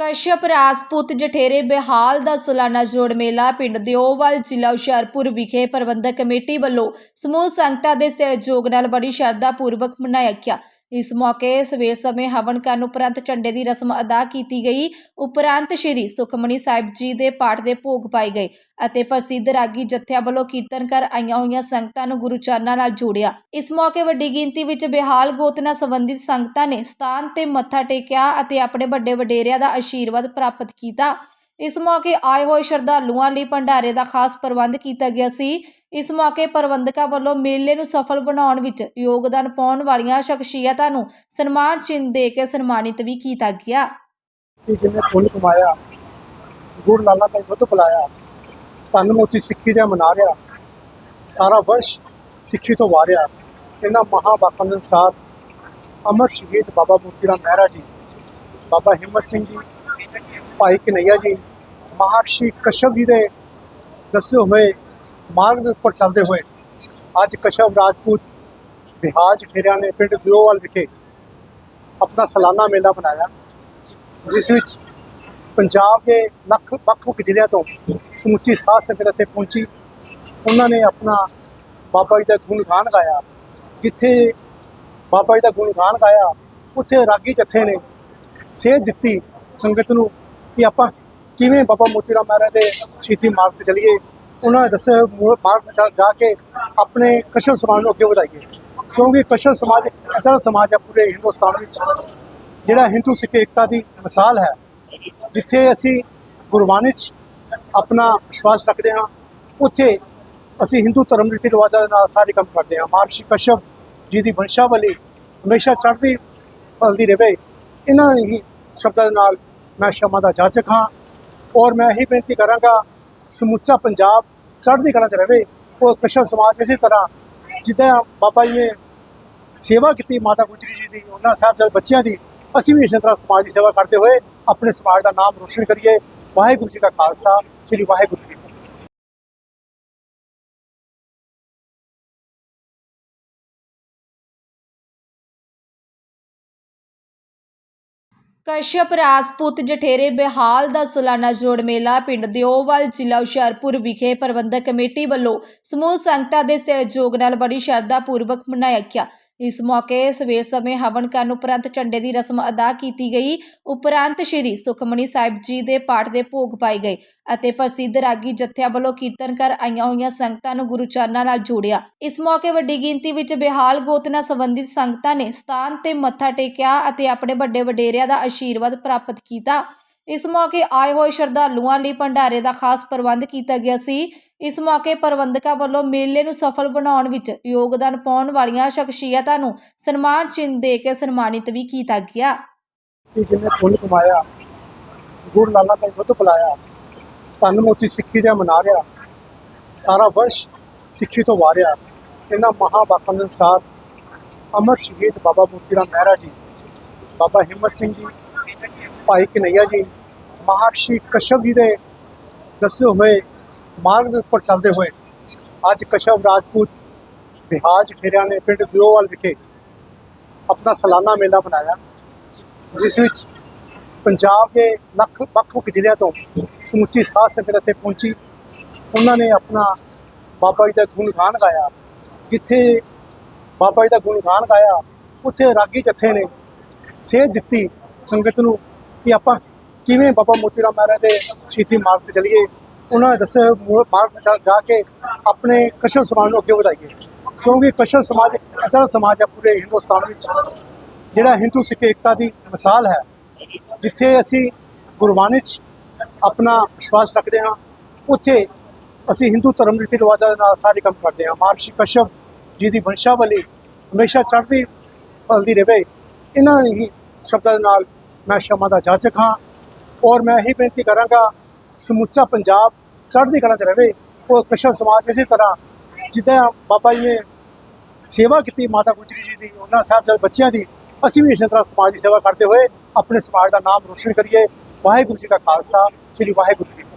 ਕਸ਼ਯਪ ਰਾਜਪੂਤ ਜਠੇਰੇ ਬਿਹਾਲ ਦਾ ਸਾਲਾਨਾ ਜੋੜ ਮੇਲਾ ਪਿੰਡ ਦਿਓਵਾਲ ਜ਼ਿਲ੍ਹਾ ਹੁਸ਼ਿਆਰਪੁਰ ਵਿਖੇ ਪ੍ਰਬੰਧਕ ਕਮੇਟੀ ਵੱਲੋਂ ਸਮੂਹ ਸੰਗਤਾਂ ਦੇ ਸਹਿਯੋਗ ਨਾਲ ਬੜੀ ਸ਼ਰਧਾ ਪੂਰਵਕ ਮਨਾਇਆ ਗਿਆ। ਇਸ ਮੌਕੇ ਸਵੇਰ ਸਮੇਂ ਹਵਨ ਕਰਨ ਉਪਰੰਤ ਝੰਡੇ ਦੀ ਰਸਮ ਅਦਾ ਕੀਤੀ ਗਈ। ਉਪਰੰਤ ਸ਼੍ਰੀ ਸੁਖਮਨੀ ਸਾਹਿਬ ਜੀ ਦੇ ਪਾਠ ਦੇ ਭੋਗ ਪਾਏ ਗਏ ਅਤੇ ਪ੍ਰਸਿੱਧ ਰਾਗੀ ਜਥਿਆਂ ਵੱਲੋਂ ਕੀਰਤਨ ਕਰ ਆਈਆਂ ਹੋਈਆਂ ਸੰਗਤਾਂ ਨੂੰ ਗੁਰੂ ਚਰਨਾਂ ਨਾਲ ਜੋੜਿਆ। ਇਸ ਮੌਕੇ ਵੱਡੀ ਗਿਣਤੀ ਵਿੱਚ ਬਿਹਾਲ ਗੋਤ ਨਾਲ ਸੰਬੰਧਿਤ ਸੰਗਤਾਂ ਨੇ ਸਥਾਨ ਤੇ ਮੱਥਾ ਟੇਕਿਆ ਅਤੇ ਆਪਣੇ ਵੱਡੇ ਵਡੇਰਿਆਂ ਦਾ ਆਸ਼ੀਰਵਾਦ ਪ੍ਰਾਪਤ ਕੀਤਾ। ਇਸ ਮੌਕੇ ਆਏ ਹੋਏ ਸ਼ਰਧਾਲੂਆਂ ਲਈ ਭੰਡਾਰੇ ਦਾ ਖਾਸ ਪ੍ਰਬੰਧ ਕੀਤਾ ਗਿਆ ਸੀ। ਇਸ ਮੌਕੇ ਪ੍ਰਬੰਧਕਾਂ ਵੱਲੋਂ ਮੇਲੇ ਨੂੰ ਸਫਲ ਬਣਾਉਣ ਵਿੱਚ ਯੋਗਦਾਨ ਪਾਉਣ ਵਾਲੀਆਂ ਸ਼ਖਸੀਅਤਾਂ ਨੂੰ ਸਨਮਾਨ ਚਿੰਨ੍ਹ ਦੇ ਕੇ ਸਨਮਾਨਿਤ ਵੀ ਕੀਤਾ ਗਿਆ। ਤੇ ਜਿਨੇ ਪੁੰਨ ਕਮਾਇਆ, ਗੁਰ ਲਾਲਾ ਦਾ ਦੁੱਧ ਪਿਲਾਇਆ ਧੰਨ ਮੋਤੀ ਸਿੱਖੀ ਦਾ ਮਨਾ ਰਿਹਾ, ਸਾਰਾ ਵਰਸ਼ ਸਿੱਖੀ ਤੋਂ ਵਾਰਿਆ, ਇਹਨਾਂ ਮਹਾਬਾਪਾਂ ਦੇ ਅਨੁਸਾਰ ਅਮਰ ਸ਼ਹੀਦ ਬਾਬਾ ਮੋਤੀ ਰਾਮ ਮਹਿਰਾ ਜੀ, ਬਾਬਾ ਹਿੰਮਤ ਸਿੰਘ ਜੀ, ਭਾਈ ਕਨਈਆ ਜੀ ਮਹਾਰਸ਼ੀ ਕਸ਼ਪ ਜੀ ਦੇ ਦੱਸੇ ਹੋਏ ਮਾਰਗ ਦੇ ਉੱਪਰ ਚੱਲਦੇ ਹੋਏ ਅੱਜ ਕਸ਼ਪ ਰਾਜਪੂਤ ਬਿਹਾਜ ਠੇਰਿਆਂ ਨੇ ਪਿੰਡ ਦਿਓਵਾਲ ਵਿਖੇ ਆਪਣਾ ਸਾਲਾਨਾ ਮੇਲਾ ਬਣਾਇਆ ਜਿਸ ਵਿੱਚ ਪੰਜਾਬ ਦੇ ਲੱਖ ਵੱਖ ਵੱਖ ਜ਼ਿਲ੍ਹਿਆਂ ਤੋਂ ਸਮੁੱਚੀ ਸਾਧ ਸੰਗਤ ਇੱਥੇ ਪਹੁੰਚੀ। ਉਹਨਾਂ ਨੇ ਆਪਣਾ ਬਾਬਾ ਜੀ ਦਾ ਗੁਣਗਾਨ ਗਾਇਆ। ਜਿੱਥੇ ਬਾਬਾ ਜੀ ਦਾ ਗੁਣਗਾਨ ਗਾਇਆ, ਉੱਥੇ ਰਾਗੀ ਜਥੇ ਨੇ ਸੇਧ ਦਿੱਤੀ ਸੰਗਤ ਨੂੰ ਕਿ ਆਪਾਂ ਕਿਵੇਂ ਬਾਬਾ ਮੋਤੀ ਰਾਮ ਮਹਾਰਾਜ ਦੇ ਸ਼ਹੀਦੀ ਮਾਰਗ ਤੇ ਚਲੀਏ? ਉਹਨਾਂ ਨੇ ਦੱਸਿਆ ਮਾਰਗ ਤੇ ਜਾ ਕੇ ਆਪਣੇ ਕਸ਼ਲ ਸਮਾਜ ਨੂੰ ਅੱਗੇ ਵਧਾਈਏ। ਕਿਉਂਕਿ ਕਸ਼ਲ ਸਮਾਜ ਇੱਕ ਸਮਾਜ ਹੈ ਪੂਰੇ ਹਿੰਦੁਸਤਾਨ ਵਿੱਚ, ਜਿਹੜਾ ਹਿੰਦੂ ਸਿੱਖ ਏਕਤਾ ਦੀ ਮਿਸਾਲ ਹੈ। ਜਿੱਥੇ ਅਸੀਂ ਗੁਰਬਾਣੀ 'ਚ ਆਪਣਾ ਵਿਸ਼ਵਾਸ ਰੱਖਦੇ ਹਾਂ, ਉੱਥੇ ਅਸੀਂ ਹਿੰਦੂ ਧਰਮ ਰੀਤੀ ਰਿਵਾਜਾਂ ਦੇ ਨਾਲ ਸਾਰੇ ਕੰਮ ਕਰਦੇ ਹਾਂ। ਮਹਰਸ਼ੀ ਕਸ਼ਪ ਜੀ ਦੀ ਵੰਸ਼ਾਵਲੀ ਹਮੇਸ਼ਾ ਚੜ੍ਹਦੀ ਫਲਦੀ ਰਹੇ। ਇਹਨਾਂ ਹੀ ਸ਼ਬਦਾਂ ਦੇ ਨਾਲ ਮੈਂ ਸ਼ਮਾ ਦਾ ਜਾਚਕ ਹਾਂ। ਔਰ ਮੈਂ ਇਹੀ ਬੇਨਤੀ ਕਰਾਂਗਾ, ਸਮੁੱਚਾ ਪੰਜਾਬ ਚੜ੍ਹਦੀ ਕਲਾ 'ਚ ਰਹੇ, ਉਹ ਕਸ਼ਪ ਸਮਾਜ ਇਸੇ ਤਰ੍ਹਾਂ ਜਿੱਦਾਂ ਬਾਬਾ ਜੀ ਨੇ ਸੇਵਾ ਕੀਤੀ ਮਾਤਾ ਗੁਜਰੀ ਜੀ ਦੀ, ਉਹਨਾਂ ਸਾਹਿਬ ਦੇ ਬੱਚਿਆਂ ਦੀ, ਅਸੀਂ ਵੀ ਇਸੇ ਤਰ੍ਹਾਂ ਸਮਾਜ ਦੀ ਸੇਵਾ ਕਰਦੇ ਹੋਏ ਆਪਣੇ ਸਮਾਜ ਦਾ ਨਾਮ ਰੋਸ਼ਨ ਕਰੀਏ। ਵਾਹਿਗੁਰੂ ਜੀ ਕਾ ਖਾਲਸਾ, ਸ੍ਰੀ ਵਾਹਿਗੁਰੂ ਜੀ ਕਸ਼ਯਪ ਰਾਜਪੂਤ ਜਠੇਰੇ ਬਿਹਾਲ ਦਾ ਸਾਲਾਨਾ ਜੋੜ ਮੇਲਾ ਪਿੰਡ ਦਿਓਵਾਲ ਜ਼ਿਲ੍ਹਾ ਹੁਸ਼ਿਆਰਪੁਰ ਵਿਖੇ ਪ੍ਰਬੰਧਕ ਕਮੇਟੀ ਵੱਲੋਂ ਸਮੂਹ ਸੰਗਤਾਂ ਦੇ ਸਹਿਯੋਗ ਨਾਲ ਬੜੀ ਸ਼ਰਧਾ ਪੂਰਵਕ ਮਨਾਇਆ ਗਿਆ। ਇਸ ਮੌਕੇ ਸਵੇਰ ਸਮੇਂ ਹਵਨ ਕਰਨ ਉਪਰੰਤ ਝੰਡੇ ਦੀ ਰਸਮ ਅਦਾ ਕੀਤੀ ਗਈ। ਉਪਰੰਤ ਸ਼੍ਰੀ ਸੁਖਮਨੀ ਸਾਹਿਬ ਜੀ ਦੇ ਪਾਠ ਦੇ ਭੋਗ ਪਾਏ ਗਏ ਅਤੇ ਪ੍ਰਸਿੱਧ ਰਾਗੀ ਜਥਿਆਂ ਵੱਲੋਂ ਕੀਰਤਨ ਕਰ ਆਈਆਂ ਹੋਈਆਂ ਸੰਗਤਾਂ ਨੂੰ ਗੁਰੂ ਚਰਨਾਂ ਨਾਲ ਜੋੜਿਆ। ਇਸ ਮੌਕੇ ਵੱਡੀ ਗਿਣਤੀ ਵਿੱਚ ਬਿਹਾਲ ਗੋਤ ਨਾਲ ਸੰਬੰਧਿਤ ਸੰਗਤਾਂ ਨੇ ਸਥਾਨ ਤੇ ਮੱਥਾ ਟੇਕਿਆ ਅਤੇ ਆਪਣੇ ਵੱਡੇ ਵਡੇਰਿਆਂ ਦਾ ਆਸ਼ੀਰਵਾਦ ਪ੍ਰਾਪਤ ਕੀਤਾ। ਇਸ ਮੌਕੇ ਆਏ ਹੋਏ ਸ਼ਰਧਾਲੂਆਂ ਲਈ ਭੰਡਾਰੇ ਦਾ ਖਾਸ ਪ੍ਰਬੰਧ ਕੀਤਾ ਗਿਆ ਸੀ। ਇਸ ਮੌਕੇ ਪ੍ਰਬੰਧਕਾਂ ਵੱਲੋਂ ਮੇਲੇ ਨੂੰ ਸਫਲ ਬਣਾਉਣ ਵਿੱਚ ਯੋਗਦਾਨ ਪਾਉਣ ਵਾਲੀਆਂ ਸ਼ਖਸੀਅਤਾਂ ਨੂੰ ਸਨਮਾਨ ਚਿੰਨ੍ਹ ਦੇ ਕੇ ਸਨਮਾਨਿਤ ਵੀ ਕੀਤਾ ਗਿਆ। ਤੇ ਜਿਨੇ ਪੁੰਨ ਕਮਾਇਆ, ਗੁਰ ਲਾਲਾ ਦਾ ਬੁੱਧ ਪਿਲਾਇਆ ਧੰਨ ਮੋਤੀ ਸਿੱਖੀ ਦਾ ਮਨਾ ਰਿਹਾ ਸਾਰਾ ਵਰਸ਼ ਸਿੱਖੀ ਤੋਂ ਵਾਰਿਆ, ਇਹਨਾਂ ਮਹਾਬਾਪਾਂ ਦੇ ਅਨੁਸਾਰ ਅਮਰ ਸ਼ਹੀਦ ਬਾਬਾ ਮੋਤੀ ਰਾਮ ਮਹਿਰਾ ਜੀ, ਬਾਬਾ ਹਿੰਮਤ ਸਿੰਘ ਜੀ ਭਾਈ ਕਨਈਆ ਜੀ ਮਹਾਰਸ਼ੀ ਕਸ਼ਪ ਜੀ ਦੇ ਦੱਸੇ ਹੋਏ ਮਾਰਗ ਦੇ ਉੱਪਰ ਚੱਲਦੇ ਹੋਏ ਅੱਜ ਕਸ਼ਪ ਰਾਜਪੂਤ ਬਿਹਾਜ ਠੇਰਿਆਂ ਨੇ ਪਿੰਡ ਦਿਓਵਾਲ ਵਿਖੇ ਆਪਣਾ ਸਾਲਾਨਾ ਮੇਲਾ ਬਣਾਇਆ ਜਿਸ ਵਿੱਚ ਪੰਜਾਬ ਦੇ ਲੱਖ ਵੱਖ ਵੱਖ ਜ਼ਿਲ੍ਹਿਆਂ ਤੋਂ ਸਮੁੱਚੀ ਸਾਧ ਸੰਗਤ ਇੱਥੇ ਪਹੁੰਚੀ। ਉਹਨਾਂ ਨੇ ਆਪਣਾ ਬਾਬਾ ਜੀ ਦਾ ਗੁਣਗਾਨ ਗਾਇਆ। ਜਿੱਥੇ ਬਾਬਾ ਜੀ ਦਾ ਗੁਣਗਾਨ ਗਾਇਆ, ਉੱਥੇ ਰਾਗੀ ਜਥੇ ਨੇ ਸੇਧ ਦਿੱਤੀ ਸੰਗਤ ਨੂੰ। ਕਿ ਆਪਾਂ ਕਿਵੇਂ ਬਾਬਾ ਮੋਤੀ ਰਾਮ ਮਹਾਰਾਜ ਦੇ ਸ਼ਹੀਦੀ ਮਾਰਗ ਤੇ ਚੱਲੀਏ, ਉਹਨਾਂ ਨੇ ਦੱਸਿਆ ਮਾਰਗ ਤੇ ਜਾ ਕੇ ਆਪਣੇ ਕਸ਼ਲ ਸਮਾਜ ਨੂੰ ਅੱਗੇ ਵਧਾਈਏ। ਕਿਉਂਕਿ ਕਸ਼ਲ ਸਮਾਜ ਇੱਕ ਸਮਾਜ ਹੈ ਪੂਰੇ ਹਿੰਦੁਸਤਾਨ ਵਿੱਚ, ਜਿਹੜਾ ਹਿੰਦੂ ਸਿੱਖ ਏਕਤਾ ਦੀ ਮਿਸਾਲ ਹੈ। ਜਿੱਥੇ ਅਸੀਂ ਗੁਰਬਾਣੀ 'ਚ ਆਪਣਾ ਵਿਸ਼ਵਾਸ ਰੱਖਦੇ ਹਾਂ, ਉੱਥੇ ਅਸੀਂ ਹਿੰਦੂ ਧਰਮ ਰੀਤੀ ਰਿਵਾਜਾਂ ਦੇ ਨਾਲ ਸਾਰੇ ਕੰਮ ਕਰਦੇ ਹਾਂ। ਮਹਾਰਸ਼ੀ ਕਸ਼ਪ ਜੀ ਦੀ ਵੰਸ਼ਾਵਲੀ ਹਮੇਸ਼ਾ ਚੜ੍ਹਦੀ ਫਲਦੀ ਰਹੇ ਇਹਨਾਂ ਹੀ ਸ਼ਬਦਾਂ ਦੇ ਨਾਲ ਮੈਂ ਸ਼ਮਾ ਦਾ ਜਾਚਕ ਹਾਂ ਔਰ ਮੈਂ ਇਹੀ ਬੇਨਤੀ ਕਰਾਂਗਾ, ਸਮੁੱਚਾ ਪੰਜਾਬ ਚੜ੍ਹਦੀ ਕਲਾ 'ਚ ਰਹੇ ਉਹ ਕ੍ਰਿਸ਼ਨ ਸਮਾਜ ਇਸੇ ਤਰ੍ਹਾਂ ਜਿੱਦਾਂ ਬਾਬਾ ਜੀ ਨੇ ਸੇਵਾ ਕੀਤੀ ਮਾਤਾ ਗੁਜਰੀ ਜੀ ਦੀ, ਉਹਨਾਂ ਸਾਹਿਬ ਦੇ ਬੱਚਿਆਂ ਦੀ, ਅਸੀਂ ਵੀ ਇਸੇ ਤਰ੍ਹਾਂ ਸਮਾਜ ਦੀ ਸੇਵਾ ਕਰਦੇ ਹੋਏ ਆਪਣੇ ਸਮਾਜ ਦਾ ਨਾਮ ਰੋਸ਼ਨ ਕਰੀਏ। ਵਾਹਿਗੁਰੂ ਜੀ ਕਾ ਖਾਲਸਾ, ਸ੍ਰੀ ਵਾਹਿਗੁਰੂ ਜੀ